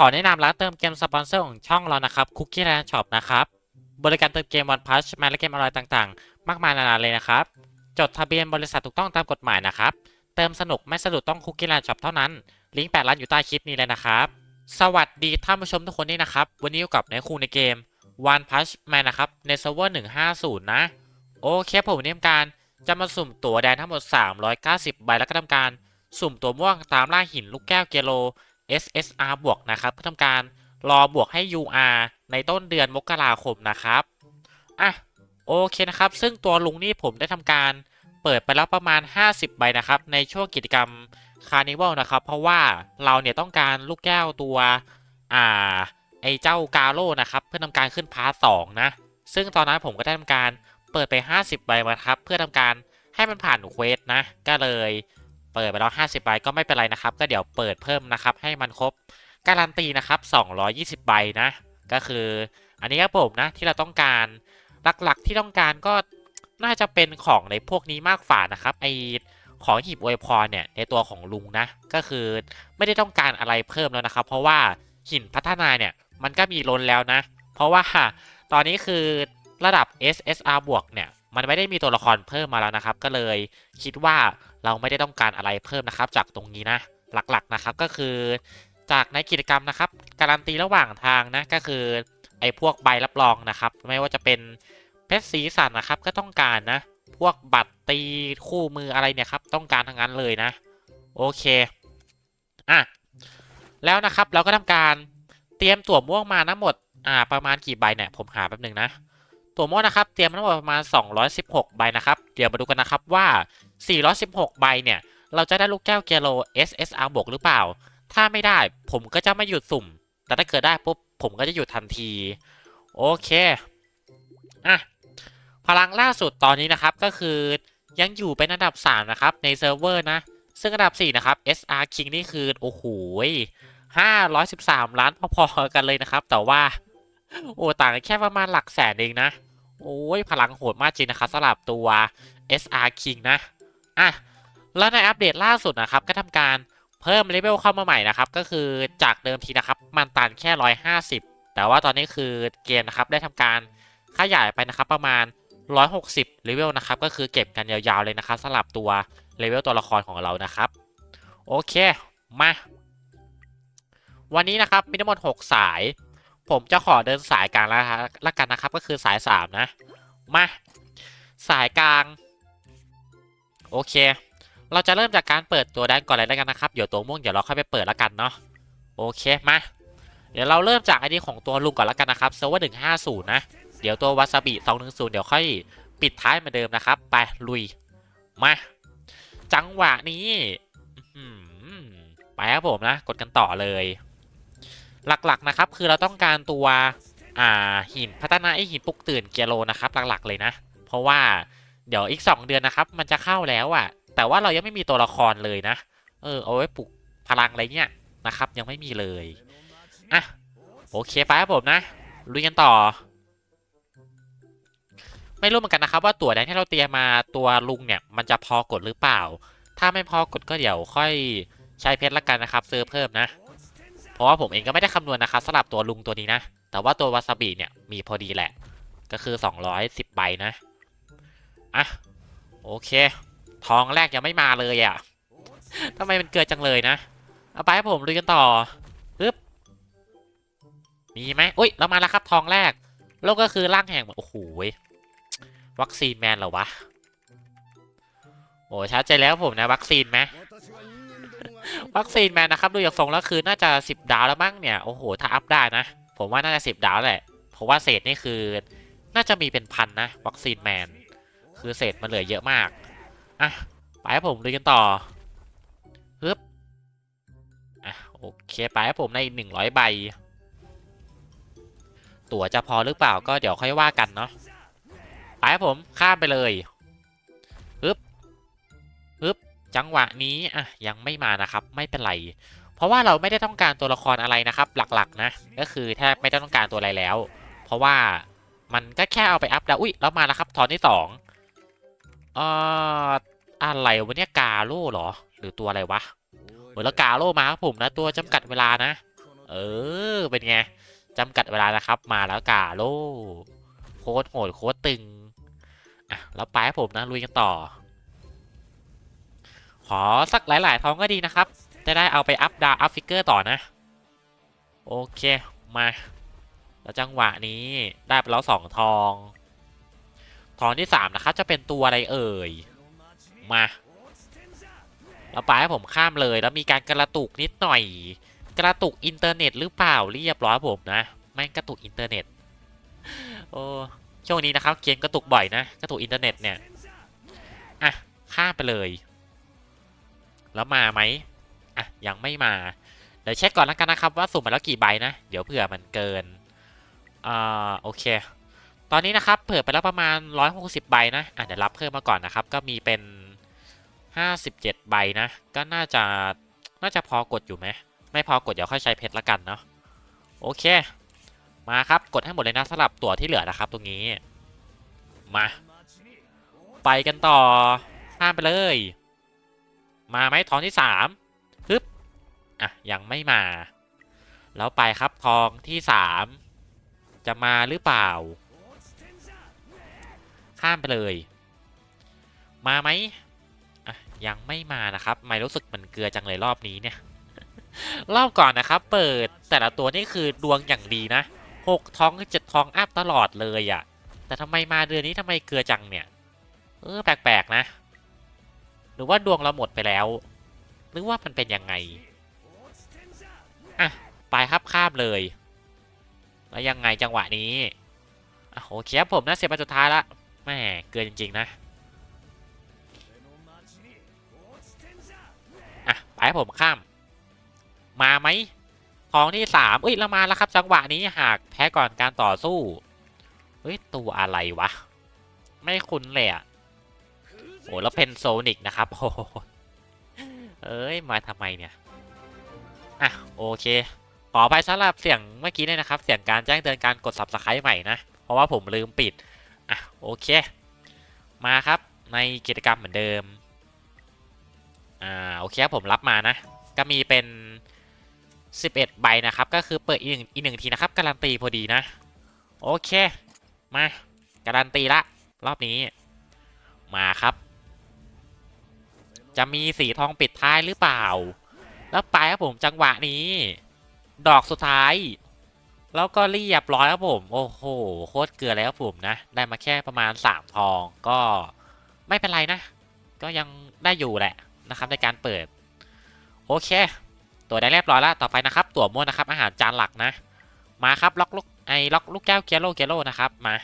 ขอแนะนำร้านเติมเกมสปอนเซอร์ของช่องเรานะครับ Cookie Land Shop นะครับ บริการเติมเกมวันพัชแมและเกมออนไลน์ต่างๆ มากมายนานาเลยนะครับ จดทะเบียนบริษัทถูกต้องตามกฎหมายนะครับ เติมสนุกไม่สะดุดต้อง Cookie Land Shop เท่านั้น ลิงก์แปดร้านอยู่ใต้คลิปนี้เลยนะครับ สวัสดีท่านผู้ชมทุกคนนี่นะครับ วันนี้อยู่กับในครูในเกม One Punch Man นะครับในเซิร์ฟเวอร์150 นะ โอเคผมวันนี้ทำการจะมาสุ่มตั๋วแดนทั้งหมด 390 ใบแล้วก็ทำการ สุ่มตัวม่วงตามล่าหินลูกแก้วเกโล SSR บวกนะครับเพื่อทำการรอบวกให้ UR ในต้นเดือนมกราคมนะครับอะโอเคนะครับ ซึ่งตัวลุงนี่ผมได้ทำการเปิดไปแล้วประมาณ 50 ใบนะครับ ในช่วงกิจกรรมคาร์นิวัลนะครับ เพราะว่าเราเนี่ยต้องการลูกแก้วตัวอ่าไอเจ้ากาโร่นะครับ เพื่อทำการขึ้นพาร์ทสองนะ ซึ่งตอนนั้นผมก็ได้ทำการเปิดไป 50 ใบมาครับ เพื่อทำการให้มันผ่านเควสนะ ก็เลย เปิดไปแล้ว 50 ใบก็ไม่เป็นไรนะครับ ก็เดี๋ยวเปิดเพิ่มนะครับ ให้มันครบการันตีนะครับ 220 ใบนะ ก็คืออันนี้ครับผมนะที่เราต้องการหลักๆที่ต้องการก็น่าจะเป็นของในพวกนี้มากฝ่านะครับไอของหีบอวยพรเนี่ยในตัวของลุงนะ ก็คือไม่ได้ต้องการอะไรเพิ่มแล้วนะครับ เพราะว่าหินพัฒนาเนี่ยมันก็มีล้นแล้วนะ เพราะว่าตอนนี้คือระดับ SSR บวกเนี่ยมันไม่ได้มีตัวละครเพิ่มมาแล้วนะครับ ก็เลยคิดว่า เราไม่ได้ต้องการอะไรเพิ่มนะครับ จากตรงนี้นะหลักๆนะครับก็คือจากในกิจกรรมนะครับ การันตีระหว่างทางนะก็คือไอ้พวกใบรับรองนะครับ ไม่ว่าจะเป็นเพชรสีสันนะครับก็ต้องการนะ พวกบัตรตีคู่มืออะไรเนี่ยครับต้องการทั้งนั้นเลยนะ โอเคอะแล้วนะครับเราก็ทำการเตรียมตั๋วม่วงมาทั้งหมดอ่าประมาณกี่ใบเนี่ยผมหาแป๊บหนึ่งนะ ตัวม่วงนะครับเตรียมทั้งหมดประมาณ 216 ใบนะครับ เดี๋ยวมาดูกันนะครับว่า 416 ใบเนี่ย เราจะได้ลูกแก้วเกโล SSR บวกหรือเปล่า ถ้าไม่ได้ผมก็จะไม่หยุดสุ่ม แต่ถ้าเกิดได้ปุ๊บผมก็จะหยุดทันที โอเค อะ พลังล่าสุดตอนนี้นะครับก็คือยังอยู่เป็นอันดับ 3 นะครับ ในเซิร์ฟเวอร์นะ ซึ่งอันดับ 4 นะครับ SR King นี่คือ โอ้โห513 ล้านพอๆกันเลยนะครับ แต่ว่า โอ้ต่างกันแค่ประมาณหลักแสนเองนะ โอ้ยพลังโหดมากจริงนะครับสำหรับตัว SR King นะ อะ แล้วในอัปเดตล่าสุดนะครับ ก็ทำการเพิ่มเลเวลเข้ามาใหม่นะครับ ก็คือจากเดิมทีนะครับ มันตันแค่ 150 แต่ว่าตอนนี้คือเกมนะครับ ได้ทำการขยายไปนะครับประมาณ 160เลเวลนะครับ ก็คือเก็บกันยาวๆเลยนะครับสำหรับตัวเลเวลตัวละครของเรานะครับ โอเค มา วันนี้นะครับมีทั้งหมด 6 สาย ผมจะขอเดินสายกลางแล้วละกันนะครับ ก็คือสาย3นะ มา สายกลาง โอเค เราจะเริ่มจากการเปิดตัวแดนก่อนเลยแล้วกันนะครับ เดี๋ยวตัวม่วงเดี๋ยวเราค่อยไปเปิดแล้วกันเนาะ โอเค มา เดี๋ยวเราเริ่มจากไอดีของตัวลุงก่อนแล้วกันนะครับเซิร์ฟเวอร์หนึ่งห้าศูนย์นะ เดี๋ยวตัววาซาบิสองหนึ่งศูนย์เดี๋ยวค่อยปิดท้ายเหมือนเดิมนะครับ ไปลุย มา จังหวะนี้ไปครับผมนะ กดกันต่อเลย หลักๆนะครับ คือเราต้องการตัวอ่าหินพัฒนาไอหินปลุกตื่นเกียโลนะครับหลักๆเลยนะ เพราะว่าเดี๋ยวอีก 2 เดือนนะครับ มันจะเข้าแล้วอะ่ะ แต่ว่าเรายังไม่มีตัวละครเลยนะ เออเอาไว้ปลุกพลังอะไรเนี่ยนะครับ ยังไม่มีเลยอะโอเคไปครับผมนะลุยกันต่อ ไม่รู้เหมือนกันนะครับ ว่าตัวแดงที่เราเตรียมมาตัวลุงเนี่ย มันจะพอกดหรือเปล่า ถ้าไม่พอกดก็เดี๋ยวค่อยใช้เพชรละกันนะครับ ซื้อเพิ่มนะ เพราะว่าผมเองก็ไม่ได้คำนวณนะครับสำหรับตัวลุงตัวนี้นะ แต่ว่าตัววาซาบิเนี่ยมีพอดีแหละ ก็คือ 210ใบนะ อะ โอเค ทองแรกยังไม่มาเลยอะ่ะทำไมมันเกิดจังเลยนะ เอาไปผมลุยกันต่อปึ๊บ มีไหมอุ้ย เรามาแล้วครับทองแรกแล้วก็คือร่างแห่ง โอ้โห วัคซีนแมนเหรอวะ โอ้ชัดใจแล้วผมนะ วัคซีนไหม วัคซีนแมนนะครับดูจากทรงแล้วคือน่าจะ10ดาวแล้วมั้งเนี่ยโอ้โหถ้าอัพได้นะ ผมว่าน่าจะ10ดาวแหละเพราะว่าเศษนี่คือ น่าจะมีเป็นพันนะวัคซีนแมนคือเศษมันเหลือเยอะมากอะไปครับผมดูกันต่อฮึบอะโอเคไปครับผมในหนึ่งร้อยใบ ตั๋วจะพอหรือเปล่าก็เดี๋ยวค่อยว่ากันเนาะไปครับผมข้ามไปเลย จังหวะนี้อะยังไม่มานะครับไม่เป็นไร เพราะว่าเราไม่ได้ต้องการตัวละครอะไรนะครับหลักๆนะก็คือแทบไม่ได้ต้องการตัวอะไรแล้ว เพราะว่ามันก็แค่เอาไปอัพแล้วอุ้ยแล้วมาแล้วครับตอนที่สองเอ่ออะไรวะเนี่ยกาโร่เหรอ หรือตัวอะไรวะเหมือนแล้วกาโร่มาครับผมนะตัวจำกัดเวลานะ เออเป็นไงจำกัดเวลานะครับ มาแล้วกาโลโคตรโหดโคตรตึงอะแล้วไปให้ผมนะลุยกันต่อ ขอสักหลาย ๆ ท้องก็ดีนะครับ จะได้เอาไปอัพดาวอัพฟิกเกอร์ต่อนะ โอเค มา แล้วจังหวะนี้ได้ไปแล้วสองทอง ทองที่สามนะครับ จะเป็นตัวอะไรเอ่ย มาแล้วไปให้ผมข้ามเลย แล้วมีการกระตุกนิดหน่อย กระตุกอินเทอร์เน็ตหรือเปล่าเรียบร้อยผมนะ แม่งกระตุกอินเทอร์เน็ต โอ้ ช่วงนี้นะครับเกมกระตุกบ่อยนะ กระตุกอินเทอร์เน็ตเนี่ย อะ ข้ามไปเลย แล้วมาไหมอะยังไม่มา เดี๋ยวเช็คก่อนแล้วกันนะครับว่าสุ่มมาแล้วกี่ใบนะ เดี๋ยวเผื่อมันเกินอ่าโอเค ตอนนี้นะครับเปิดไปแล้วประมาณ 160 ใบนะอะเดี๋ยวรับเพิ่มมาก่อนนะครับ ก็มีเป็น 57 ใบนะ ก็น่าจะน่าจะพอกดอยู่ไหมไม่พอกดเดี๋ยวค่อยใช้เพชรละกันเนาะโอเค มาครับกดให้หมดเลยนะสำหรับตั๋วที่เหลือนะครับ ตรงนี้มา ไปกันต่อข้ามไปเลย มาไหมทองที่สามปึ๊บอะยังไม่มา แล้วไปครับทองที่สามจะมาหรือเปล่า ข้ามไปเลย มาไหมอะยังไม่มานะครับไม่รู้สึกมันเกลือจังเลยรอบนี้เนี่ยรอบก่อนนะครับ เปิดแต่ละตัวนี่คือดวงอย่างดีนะหกท้องเจ็ดท้องอัพตลอดเลยอะ่ะ แต่ทำไมมาเดือนนี้ทำไมเกลือจังเนี่ย เออแปลกๆนะ หรือว่าดวงเราหมดไปแล้ว หรือว่ามันเป็นยังไง อะ ไปครับข้ามเลย แล้วยังไงจังหวะนี้อะโอเคครับผมนะเสียไปสุดท้ายละแม่เกินจริง ๆ นะ อะ ไปผมข้าม มาไหมทองที่สามเอ้ยเรามาแล้วครับ จังหวะนี้หากแพ้ก่อนการต่อสู้ เฮ้ย ตัวอะไรวะ ไม่คุ้นเลยอะ โอ้แล้วเพนโซนิกนะครับโอ้เอ้ย มาทำไมเนี่ย อะ โอเค ขออภัยสำหรับเสียงเมื่อกี้เนี่ยนะครับ เสียงการแจ้งเตือนการกด subscribe ใหม่นะ เพราะว่าผมลืมปิด อะ โอเค มาครับ ในกิจกรรมเหมือนเดิม อ่า โอเคครับผมรับมานะ ก็มีเป็น 11 ใบนะครับ ก็คือเปิดอีกหนึ่งอีกหนึ่งทีนะครับ การันตีพอดีนะ โอเค มา การันตีละ รอบนี้ มาครับ จะมีสีทองปิดท้ายหรือเปล่า แล้วไปครับผมจังหวะนี้ ดอกสุดท้าย แล้วก็เรียบร้อยครับผม โอ้โหโคตรเกลือแล้วครับผมนะ ได้มาแค่ประมาณ 3 ทองก็ไม่เป็นไรนะ ก็ยังได้อยู่แหละนะครับในการเปิด โอเค ตัวได้เรียบร้อยแล้วต่อไปนะครับ ตัวม่วงนะครับอาหารจานหลักนะ มาครับล็อกลูกไอ้ล็อกลูกแก้วเกโลเกโลนะครับมา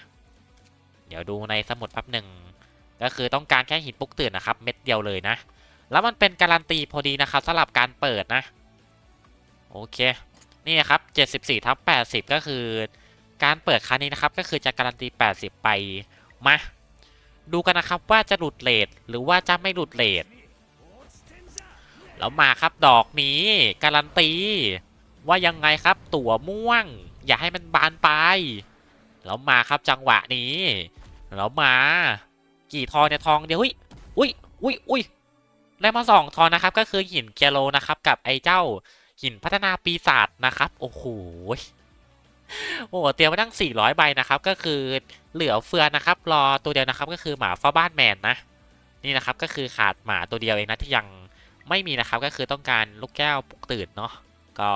เดี๋ยวดูในสมุดแป๊บหนึ่งก็คือต้องการแค่หินปุกตื่นนะครับ เม็ดเดียวเลยนะ แล้วมันเป็นการันตีพอดีนะครับสำหรับการเปิดนะ โอเค นี่นะครับ 74ทับ80 ก็คือ การเปิดครั้งนี้นะครับ ก็คือจะการันตี 80 ไป มา ดูกันนะครับว่าจะหลุดเลทหรือว่าจะไม่หลุดเลทแล้วมาครับดอกนี้ การันตี ว่ายังไงครับตั๋วม่วง อย่าให้มันบานไปแล้วมาครับจังหวะนี้แล้วมา กี่ทองเนี่ยทองเดียวอุ้ยอุ้ยอุ้ยอุ้ย ได้มาสองทองนะครับ ก็คือหินเกโลนะครับ กับไอ้เจ้าหินพัฒนาปีศาจนะครับ โอ้โหโอ้เตรียมมาตั้ง 400 ใบนะครับ ก็คือเหลือเฟือนะครับ รอตัวเดียวนะครับ ก็คือหมาฟ้าบ้านแมนนะ นี่นะครับ ก็คือขาดหมาตัวเดียวเองนะที่ยังไม่มีนะครับ ก็คือต้องการลูกแก้วปลุกตื่นเนาะ ก็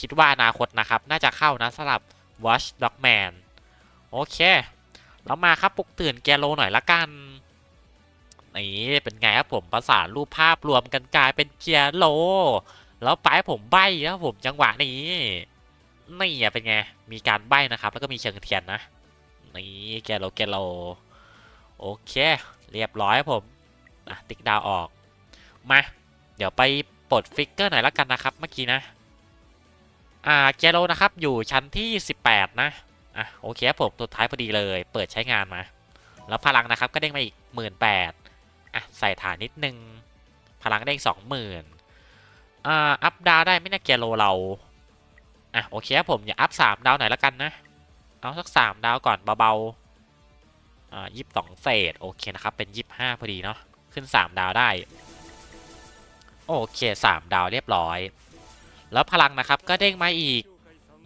คิดว่าอนาคตนะครับ น่าจะเข้านะสำหรับ Watch Dog Man โอเคแล้วมาครับปลุกตื่นแกโลหน่อยละกัน นี่เป็นไงครับผมประสานรูปภาพรวมกันกลายเป็นเกียร์โล แล้วไปให้ผมใบ้แล้วผมจังหวะนี้ นี่เป็นไง มีการใบ้นะครับ แล้วก็มีเชิงเทียนนะ นี่แกโลแกโล โอเค เรียบร้อยครับผมติ๊กดาวออก มา เดี๋ยวไปปลดฟิกเกอร์หน่อยละกันนะครับเมื่อกี้นะอ่าแกโลนะครับอยู่ชั้นที่ 18 นะ อะโอเคครับผมสุดท้ายพอดีเลย เปิดใช้งานมา แล้วพลังนะครับก็เด้งมาอีก 1 8 0 0 0 อะใส่ฐานนิดนึง พลังเด้สอง20,000อ่าอัพดาวได้ไม่น่าเกียโลเรา อะโอเคครับผมอย่าอัพ3ดาวหน่อยละกันนะ เอาสัก3ดาวก่อนเบาๆ อ่ายี่สิบสองเศษโอเคนะครับ เป็นยี่สิบห้าพอดีเนาะขึ้น3ดาวได้ โอเค3ดาวเรียบร้อย แล้วพลังนะครับก็เด้งมาอีก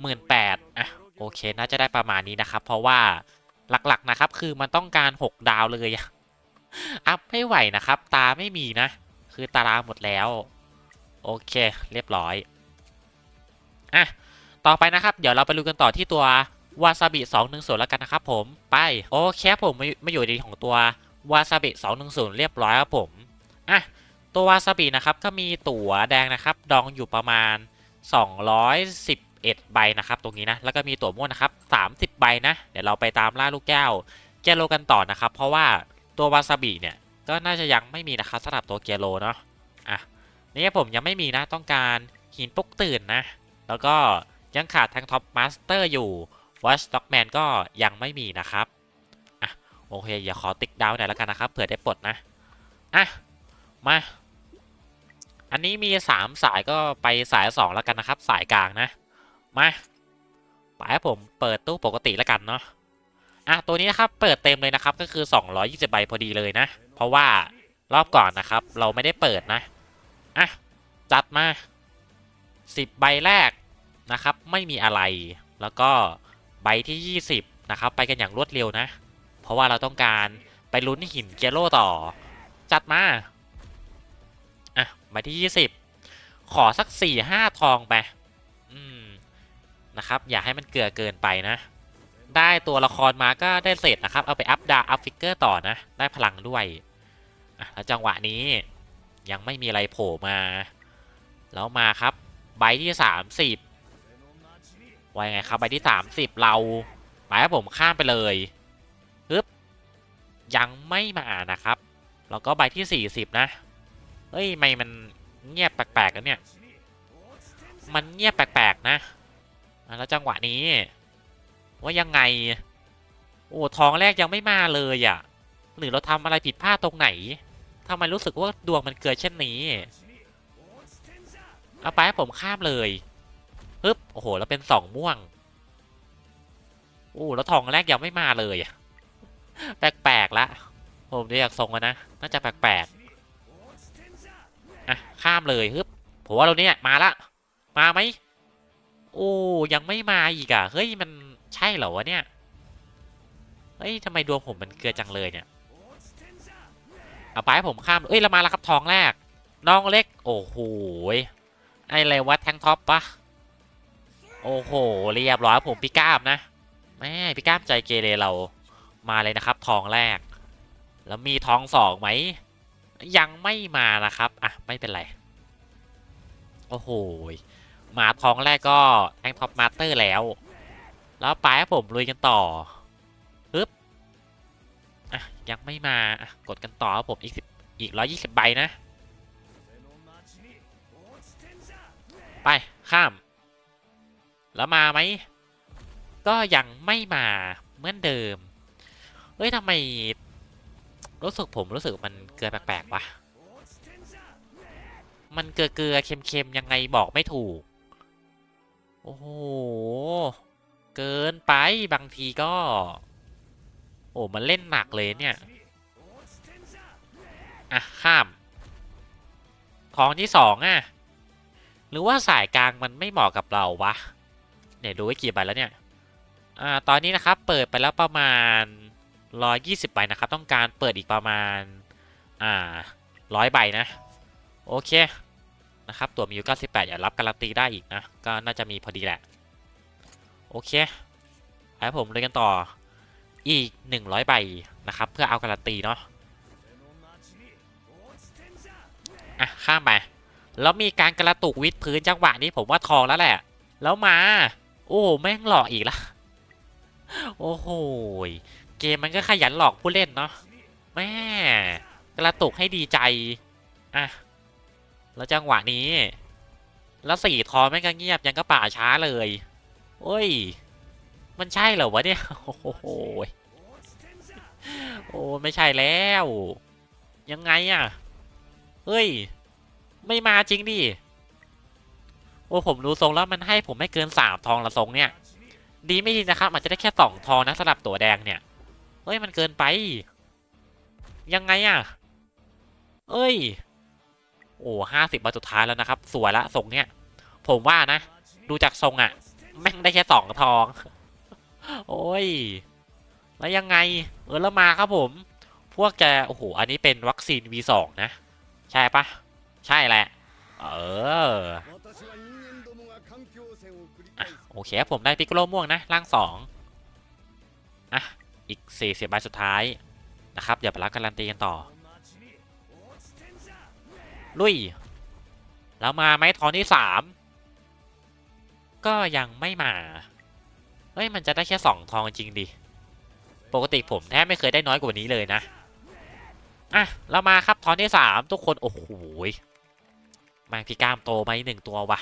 หมื่นแปดอะโอเคน่าจะได้ประมาณนี้นะครับ เพราะว่าหลักๆนะครับคือมันต้องการ6ดาวเลย อัพไม่ไหวนะครับ ตาไม่มีนะ คือตารางหมดแล้ว โอเค เรียบร้อย อะ ต่อไปนะครับ เดี๋ยวเราไปดูกันต่อที่ตัววาซาบิ210แล้วกันนะครับผมไป โอเคคบผมมามาอยู่ในของตัววาซาบิ210เรียบร้อยครับผมอะตัววาซาบินะครับก็มีตั๋วแดงนะครับดองอยู่ประมาณ 211 ใบนะครับ ตรงนี้นะ แล้วก็มีตั๋วม่วงนะครับ 30 ใบนะ เดี๋ยวเราไปตามล่าลูกแก้วเกโลกันต่อนะครับ เพราะว่า ตัววาซาบิเนี่ยก็น่าจะยังไม่มีนะครับสำหรับตัวเกียโลเนาะอะนี่ผมยังไม่มีนะต้องการหินปุกตื่นนะ แล้วก็ยังขาดทางท็อปมาสเตอร์อยู่ Watch Dog Man ก็ยังไม่มีนะครับอะโอเคอย่าขอติ๊กดาวหน่อยแล้วกันนะครับเผื่อได้ปลดนะอะมา อันนี้มี 3 สายก็ไปสาย 2 แล้วกันนะครับ สายกลางนะ มาไปผมเปิดตู้ปกติแล้วกันเนาะ อะตัวนี้นะครับเปิดเต็มเลยนะครับก็คือ 220ใบพอดีเลยนะ เพราะว่ารอบก่อนนะครับ เราไม่ได้เปิดนะอะจัดมา 10 ใบแรกนะครับ ไม่มีอะไร แล้วก็ใบที่ 20 นะครับ ไปกันอย่างรวดเร็วนะ เพราะว่าเราต้องการไปลุ้นหินเกโลต่อ จัดมาอะใบที่ 20 ขอสัก 4-5 ทองไป อืมนะครับ อย่าให้มันเกลือเกินไปนะ ได้ตัวละครมาก็ได้เสร็จนะครับ เอาไปอัพดาอัพฟิกเกอร์ต่อนะ ได้พลังด้วยอะแล้วจังหวะนี้ยังไม่มีอะไรโผล่มา แล้วมาครับ ใบที่ 30ว่ายังไงครับ ใบที่ 30 เราหมายว่าผมข้ามไปเลยปึ๊บยังไม่มานะครับ แล้วก็ใบที่ 40 นะเฮ้ยไม่มันเงียบแปลกๆกันเนี่ย มันเงียบแปลกๆนะ แล้วจังหวะนี้ ว่ายังไง โอ้ทองแรกยังไม่มาเลยอะ่ะ หรือเราทำอะไรผิดพลาดตรงไหนทำไมรู้สึกว่าดวงมันเกิดเช่นนี้ เอาไปให้ผมข้ามเลยปึ๊บโอ้โหแล้วเป็นสองม่วง โอ้แล้วทองแรกยังไม่มาเลยแปลกๆละผมจะอยากส่งนะ น่าจะแปลกๆอะข้ามเลยฮึบผมว่าเราเนี่ยมาละ มาไหมโอ้ยังไม่มาอีกอะเฮ้ยมัน ใช่เหรอวะเนี่ย เฮ้ยทำไมดวงผมมันเกลือจังเลยเนี่ย เอาไปให้ผมข้าม เอ้ยเรามาแล้วครับทองแรก น้องเล็ก โอ้โหไออะไรวะแทงท็อปปะโอ้โห เรียบร้อยผมพี่ก้ามนะ แม่พี่ก้ามใจเกเรเรา มาเลยนะครับ ทองแรก แล้วมีทองสองไหม ยังไม่มานะครับ อะ ไม่เป็นไร โอ้โห มาทองแรกก็แทงท็อปมาสเตอร์แล้ว แล้วไปให้ผมลุยกันต่อปึ๊บอะยังไม่มาอะกดกันต่อครับผมอีกสิบอีกร้อยยี่สิบใบนะ ไปข้าม แล้วมาไหม ก็ยังไม่มาเหมือนเดิมเฮ้ยทำไมรู้สึกผมรู้สึกมันเกลือแปลกๆวะมันเกลือเกลือเค็มๆยังไงบอกไม่ถูก โอ้โห เกินไปบางทีก็ โอ้มันเล่นหนักเลยเนี่ย อะ ข้ามทองที่สองอะ หรือว่าสายกลางมันไม่เหมาะกับเราวะ เนี่ยดูไว้กี่ใบแล้วเนี่ย อ่า ตอนนี้นะครับ เปิดไปแล้วประมาณ120ใบนะครับ ต้องการเปิดอีกประมาณ อ่าร้อยใบนะ โอเคนะครับ ตัวมีอยู่98อย่ารับการันตีได้อีกนะ ก็น่าจะมีพอดีแหละ โอเคให้ผมเลยกันต่ออีก 100ใบนะครับ เพื่อเอาการันตีเนาะอะ ข้ามไป แล้วมีการกระตุกวิดพื้นจังหวะนี้ผมว่าทองแล้วแหละ แล้วมา โอ้แม่งหลอกอีกละโอ้โหเกมมันก็ขยันหลอกผู้เล่นเนาะแม่กระตุกให้ดีใจอะแล้วจังหวะนี้ แล้วสี่ทองแม่งก็เงียบยังก็ป่าช้าเลย โอ้ย มันใช่เหรอวะเนี่ย โอ้โหยโอ้ไม่ใช่แล้ว ยังไงอะเฮ้ย ไม่มาจริงดิ โอ้ผมดูทรงแล้วมันให้ผมไม่เกินสามทองละทรงเนี่ย ดีไม่ดีนะครับอาจจะได้แค่สองทองนะสำหรับตัวแดงเนี่ย เฮ้ยมันเกินไป ยังไงอะเอ้ย โอ้ห้าสิบมาสุดท้ายแล้วนะครับ สวยละทรงเนี่ย ผมว่านะ ดูจากทรงอะ แม่งได้แค่สองทอง โอ้ย แล้วยังไง เออแล้วมาครับผม พวกแกโอ้โห อันนี้เป็นวัคซีน V2 นะ ใช่ปะ ใช่แหละ เออโอเคผมได้ปิกโกโลม่วงนะร่างสองอะ อีกสี่สิบใบสุดท้ายนะครับเดี๋ยวไปรับการันตีกันต่อ ลุย แล้วมาไหมทอนที่สาม ก็ยังไม่มา เฮ้ย มันจะได้แค่สองทองจริงดิ ปกติผมแทบไม่เคยได้น้อยกว่านี้เลยนะ อะ เรามาครับทอนที่สามทุกคน โอ้โหแมาพี่กามโตมาอีกหนึ่งตัววะ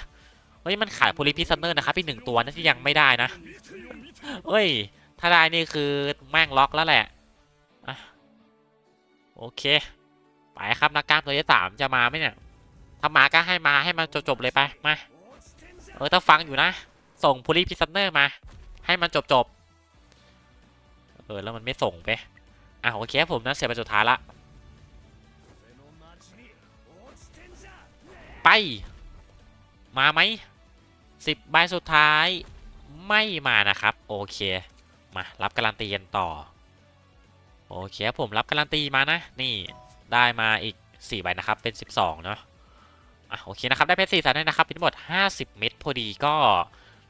เฮ้ย มันขายโพลิพิซันเนอร์นะครับอีกหนึ่งตัวนะที่ยังไม่ได้นะ เฮ้ย ถ้าได้นี่คือแม่งล็อกแล้วแหละอะโอเค ไปครับนักกล้ามตัวที่สามจะมาไหมเนี่ย ถ้ามาก็ให้มาให้มันจบๆเลยไป มา เออถ้าฟังอยู่นะ ส่งพูลีพิซันเนอร์มา ให้มันจบๆเออแล้วมันไม่ส่งไปอะโอเคผมนะเสียไปสุดท้ายละไป มาไหมสิบใบสุดท้ายไม่มานะครับ โอเค มารับการันตีกันต่อ โอเคผมรับการันตีมานะ นี่ได้มาอีก 4 ใบนะครับ เป็น 12 เนาะ อะโอเคนะครับ ได้เพชรสี่สันได้นะครับทั้งหมด 50 เม็ดพอดีก็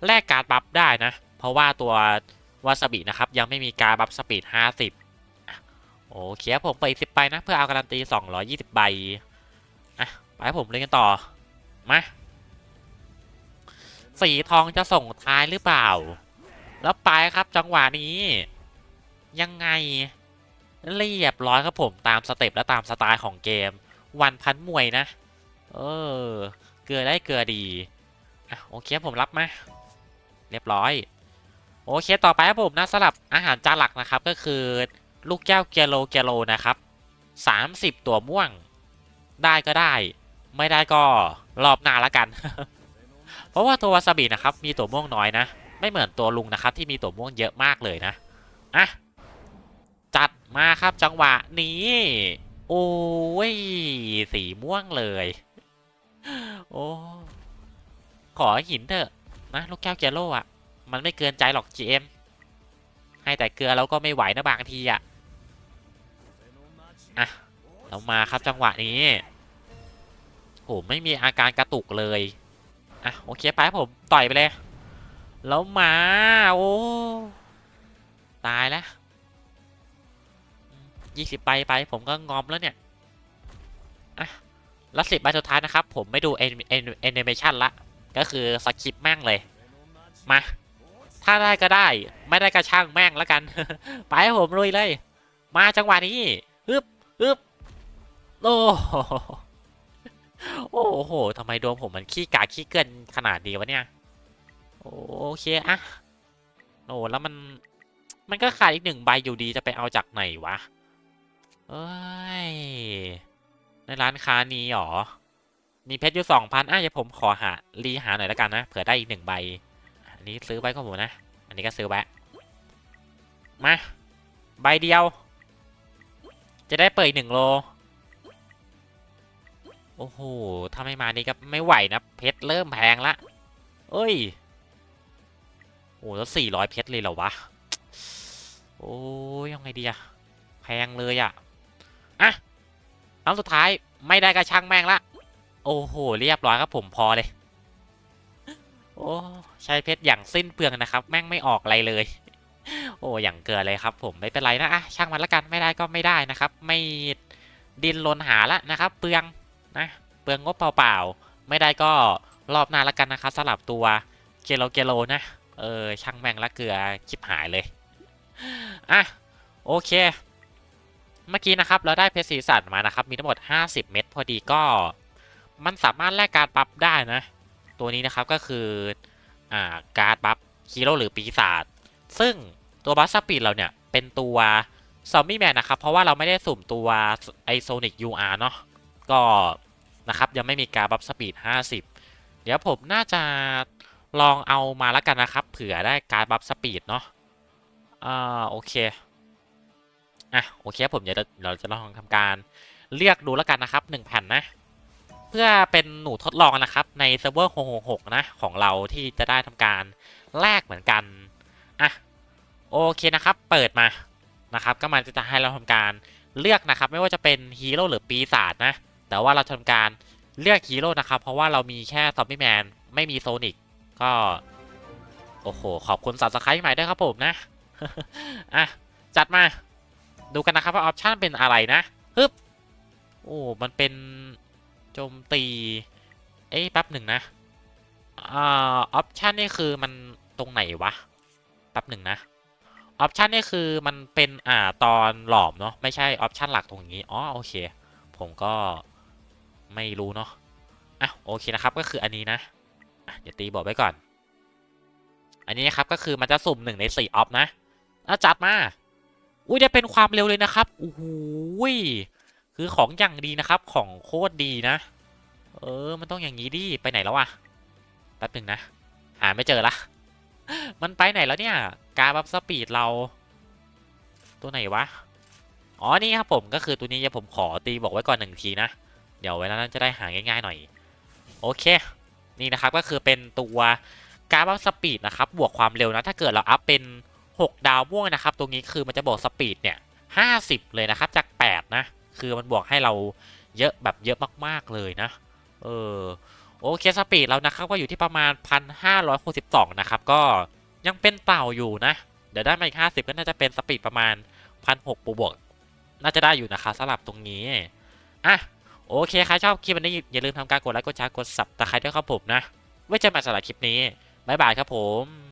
แลกการบัฟได้นะ เพราะว่าตัววาซาบินะครับ ยังไม่มีการบัฟสปีด 50 โอเคผมไป10ใบนะ เพื่อเอาการันตี 220 ใบอะไปผมเลยกันต่อ มาสีทองจะส่งท้ายหรือเปล่า แล้วไปครับจังหวะนี้ ยังไงเรียบร้อยครับผมตามสเต็ปและตามสไตล์ของเกม วันพันมวยนะ เออ เกลือได้เกลือดี อะโอเคผมรับมาเรียบร้อย โอเคต่อไปครับผมนะสลับอาหารจานหลักนะครับ ก็คือลูกแก้วเกโลเกโลนะครับ30ตัวม่วง ได้ก็ได้ ไม่ได้ก็รอบหน้าละกัน เพราะว่าตัววาซาบินะครับ มีตัวม่วงน้อยนะ ไม่เหมือนตัวลุงนะครับ ที่มีตัวม่วงเยอะมากเลยนะอะจัดมาครับจังหวะนี้ โอ้ย สีม่วงเลย โอ้ขอหินเถอะนะลูกแก้วเกโลอะมันไม่เกินใจหรอก GM ให้แต่เกลือแล้วก็ไม่ไหวนะบางทีอะอะเรามาครับจังหวะนี้โอ้ไม่มีอาการกระตุกเลยอะโอเคไปผมต่อยไปเลย แล้วมาโอ้ตายแล้วยี่สิบใบไปผมก็งอมแล้วเนี่ยอะ แล้วสิบใบสุดท้ายนะครับ ผมไม่ดูแอนิเมชันละ ก็คือสคริปต์แม่งเลย มา ถ้าได้ก็ได้ ไม่ได้ก็ช่างแม่งแล้วกัน ไปให้ผมลุยเลย มาจังหวะนี้ฮึบฮึบโอ้โหโอ้โหทำไมดวงผมมันขี้กาขี้เกินขนาดดีวะเนี่ย โอเคอะโอ้แล้วมันมันก็ขาดอีกหนึ่งใบอยู่ดีจะไปเอาจากไหนวะ เอ้ย ร้านค้านี้หรอ มีเพชรอยู่สองพันอะเดี๋ยวผมขอหารีหาหน่อยแล้วกันนะ เผื่อได้อีกหนึ่งใบ อันนี้ซื้อไว้ของผมนะ อันนี้ก็ซื้อไว้ มา ใบเดียว จะได้เปิดหนึ่งโล โอ้โห ถ้าไม่มานี่ก็ไม่ไหวนะ เพชรเริ่มแพงละ เอ้ย โอ้แล้วสี่ร้อยเพชรเลยเหรอวะ โอ้ยยังไงดีอะแพงเลยอะอะ ครั้งสุดท้ายไม่ได้กระช่างแม่งละ โอ้โห เรียบร้อยครับผมพอเลย โอ้ใช้เพชรอย่างสิ้นเปลืองนะครับ แม่งไม่ออกอะไรเลย โอ้อย่างเกินเลยครับ ผมไม่เป็นไรนะอะช่างมันละกันไม่ได้ก็ไม่ได้นะครับ ไม่ดินรนหาละนะครับ เปลืองนะเปลืองงบเปล่าๆไม่ได้ก็รอบหน้าละกันนะครับสลับตัวเกโลเกโลนะเออช่างแม่งละเกลือชิบหายเลยอะโอเค เมื่อกี้นะครับเราได้เพชรสีสันมานะครับ มีทั้งหมด 50 เม็ดพอดีก็ มันสามารถแลกการบัฟได้นะ ตัวนี้นะครับก็คืออ่าการบัฟฮีโร่หรือปีศาจซึ่งตัวบัฟสปีดเราเนี่ย เป็นตัวซอมบี้แมนนะครับ เพราะว่าเราไม่ได้สุ่มตัวไอโซนิก UR เนาะก็นะครับยังไม่มีการบัฟสปีด 50 เดี๋ยวผมน่าจะลองเอามาแล้วกันนะครับ เผื่อได้การบัฟสปีดเนาะอ่าโอเค อะโอเคผมเดี๋ยวเราจะลองทำการเรียกดูแล้วกันนะครับหนึ่งแผ่นนะ เพื่อเป็นหนูทดลองนะครับ ในเซิร์ฟเวอร์666นะของเราที่จะได้ทำการแลกเหมือนกันอะโอเคนะครับ เปิดมานะครับ ก็มันจะให้เราทำการเลือกนะครับ ไม่ว่าจะเป็นฮีโร่หรือปีศาจนะ แต่ว่าเราทำการเลือกฮีโร่นะครับ เพราะว่าเรามีแค่ซอมบี้แมนไม่มีโซนิกก็ โอ้โห ขอบคุณสับสไครต์ใหม่ด้วยครับผมนะอะจัดมา ดูกันนะครับว่าออปชันเป็นอะไรนะฮึบโอ้มันเป็นโจมตี เอ้ยแป๊บหนึ่งนะอ่าออปชันนี่คือมันตรงไหนวะแป๊บหนึ่งนะออปชันนี่คือมันเป็นอ่าตอนหลอมเนาะไม่ใช่ออปชันหลักตรงนี้อ๋อโอเค ผมก็ไม่รู้เนาะอะโอเคนะครับก็คืออันนี้นะอะเดี๋ยวตีบอกไว้ก่อน อันนี้นะครับก็คือมันจะสุ่มหนึ่งในสี่ออฟนะอะจัดมา อุ้ยได้เป็นความเร็วเลยนะครับโอ้โหคือของอย่างดีนะครับ ของโคตรดีนะ เออ มันต้องอย่างนี้ดิ ไปไหนแล้วอะแป๊บหนึ่งนะ หาไม่เจอละ มันไปไหนแล้วเนี่ย การบัฟสปีดเรา ตัวไหนวะ อ๋อ นี่ครับผมก็คือตัวนี้ผมขอตีบอกไว้ก่อนหนึ่งทีนะ เดี๋ยวเวลานั้นจะได้หาง่ายๆหน่อย โอเค นี่นะครับก็คือเป็นตัวการบัฟสปีดนะครับ บวกความเร็วนะ ถ้าเกิดเราอัพเป็น 6 ดาวม่วงนะครับ ตรงนี้คือมันจะบวกสปีดเนี่ย 50 เลยนะครับ จาก 8 นะ คือมันบวกให้เราเยอะแบบเยอะมากๆเลยนะ เออ โอเคสปีดเรานะครับก็อยู่ที่ประมาณ 1,562 นะครับ ก็ยังเป็นเต่าอยู่นะ เดี๋ยวได้มาอีก 50 ก็น่าจะเป็นสปีดประมาณ 1,600บวก น่าจะได้อยู่นะครับสำหรับตรงนี้ อะ โอเคใครชอบคลิปวันนี้อย่าลืมทำการกดไลค์ กดแชร์ กดสับตะไคร้ด้วยครับผมนะ ไว้เจอกันใหม่สำหรับคลิปนี้ บ๊ายบายครับผม